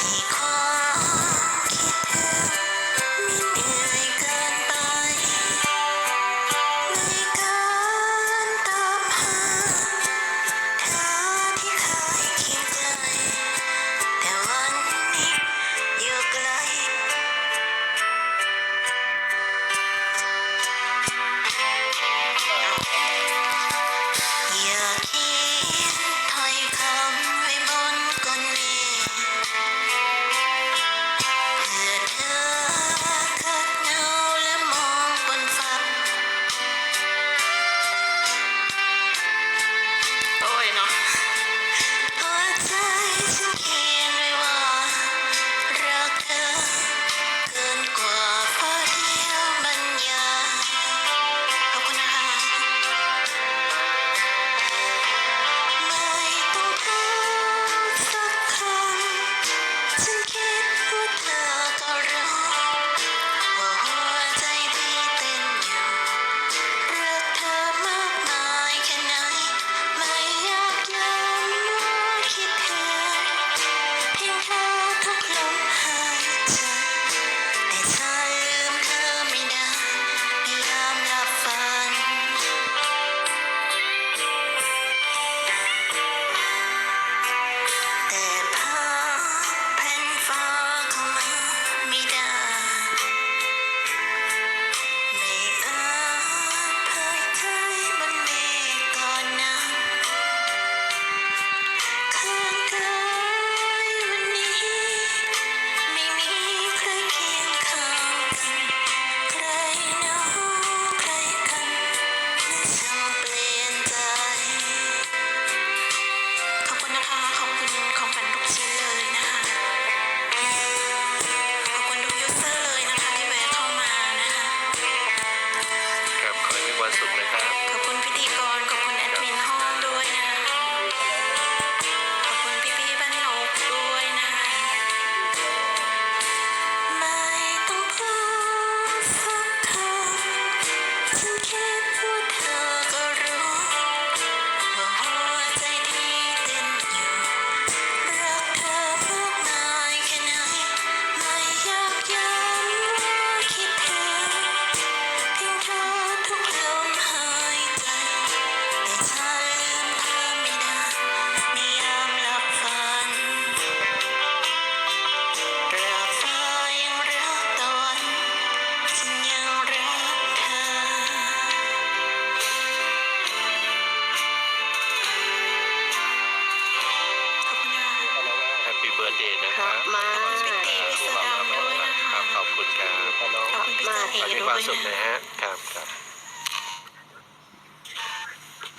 equal. เดย์นะคครัรับบมากครับขอบคุณครับครับมากขอให้มีความสุขนะฮะครับครับ